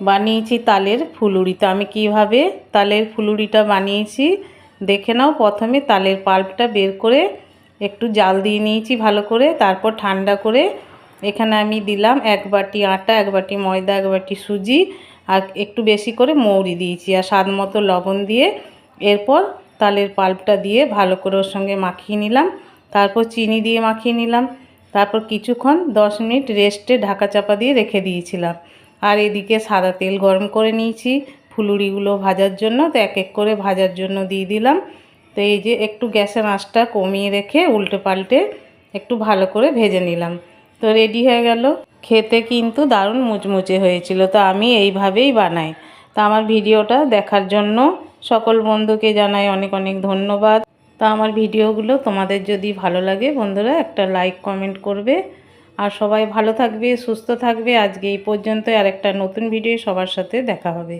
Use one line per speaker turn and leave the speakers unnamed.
বানিয়েছি তালের ফুলুরি। তো আমি কীভাবে তালের ফুলুরিটা বানিয়েছি দেখে নাও। প্রথমে তালের পাল্পটা বের করে একটু জাল দিয়ে নিয়েছি ভালো করে। তারপর ঠান্ডা করে এখানে আমি দিলাম এক বাটি আটা, এক বাটি ময়দা, এক বাটি সুজি আর একটু বেশি করে মৌরি দিয়েছি আর স্বাদ মতো লবণ দিয়ে। এরপর তালের পাল্পটা দিয়ে ভালো করে ওর সঙ্গে মাখিয়ে নিলাম। তারপর চিনি দিয়ে মাখিয়ে নিলাম। তারপর কিছুক্ষণ দশ মিনিট রেস্টে ঢাকা চাপা দিয়ে রেখে দিয়েছিলাম। আর এদিকে সাদা তেল গরম করে নিয়েছি। ফুলুরিগুলো ভাজার জন্য তো এক এক করে ভাজার জন্য দিয়ে দিলাম। তো এই যে একটু গ্যাসের আঁচটা কমিয়ে রেখে উল্টে পাল্টে একটু ভালো করে ভেজে নিলাম। তো রেডি হয়ে গেল। খেতে কিন্তু দারুণ মুচমুচে হয়েছিল। তো আমি এইভাবেই বানাই। তো আমার ভিডিওটা দেখার জন্য সকল বন্ধুকে জানাই অনেক অনেক ধন্যবাদ। তা আমার ভিডিওগুলো তোমাদের যদি ভালো লাগে বন্ধুরা একটা লাইক, কমেন্ট করবে। আর সবাই ভালো থাকবে, সুস্থ থাকবে। আজকে এই পর্যন্ত আর একটা নতুন ভিডিও সবার সাথে দেখা হবে।